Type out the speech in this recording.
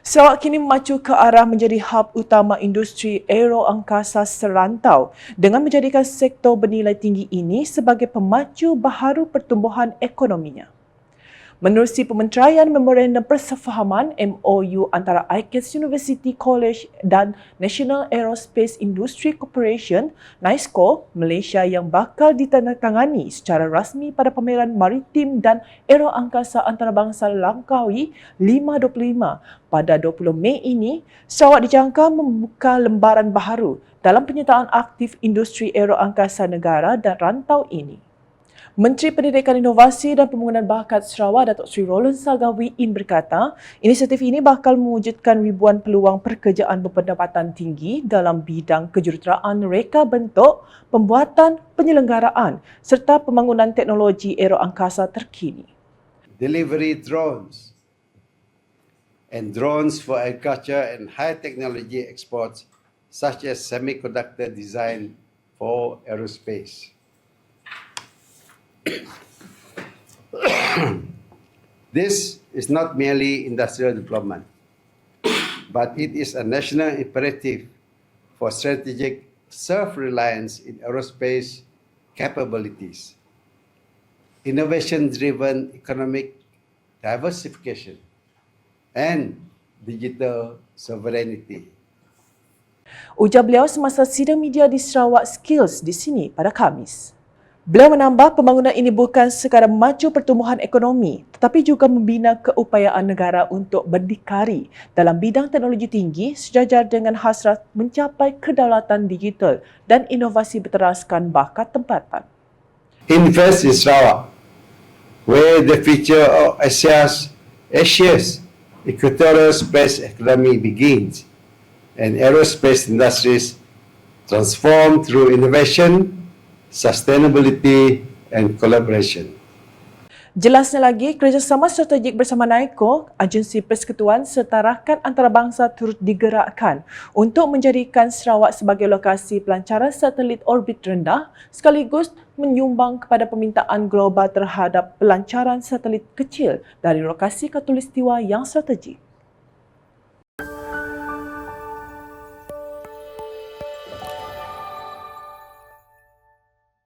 Sarawak kini memacu ke arah menjadi hub utama industri aero angkasa serantau dengan menjadikan sektor bernilai tinggi ini sebagai pemacu baharu pertumbuhan ekonominya. Menerusi pementeraian Memorandum Persefahaman MOU antara ICAS University College dan National Aerospace Industry Corporation NAISCO Malaysia yang bakal ditandatangani secara rasmi pada pameran maritim dan aeroangkasa antarabangsa Langkawi 525 pada 20 Mei ini, Sarawak dijangka membuka lembaran baharu dalam penyertaan aktif industri aeroangkasa negara dan rantau ini. Menteri Pendidikan Inovasi dan Pembangunan Bakat Sarawak Datuk Seri Roland Salgawi In berkata, inisiatif ini bakal mewujudkan ribuan peluang pekerjaan berpendapatan tinggi dalam bidang kejuruteraan reka bentuk, pembuatan, penyelenggaraan serta pembangunan teknologi aeroangkasa terkini. delivery drones and drones for agriculture and high technology exports such as semiconductor design for aerospace. this is not merely industrial development, but it is a national imperative for strategic self-reliance in aerospace capabilities innovation-driven economic diversification, and digital sovereignty. Ujar beliau semasa sidang media di Sarawak Skills di sini pada Khamis. Beliau menambah pembangunan ini bukan sekadar memacu pertumbuhan ekonomi tetapi juga membina keupayaan negara untuk berdikari dalam bidang teknologi tinggi sejajar dengan hasrat mencapai kedaulatan digital dan inovasi berteraskan bakat tempatan. Invest in Sarawak, where the future of Asia's, Asia's equatorial space economy begins, and aerospace industries transform through innovation, sustainability, and collaboration. Jelasnya lagi, kerjasama strategik bersama NAICO, Agensi Persekutuan serta rakan antarabangsa turut digerakkan untuk menjadikan Sarawak sebagai lokasi pelancaran satelit orbit rendah sekaligus menyumbang kepada permintaan global terhadap pelancaran satelit kecil dari lokasi katulistiwa yang strategik.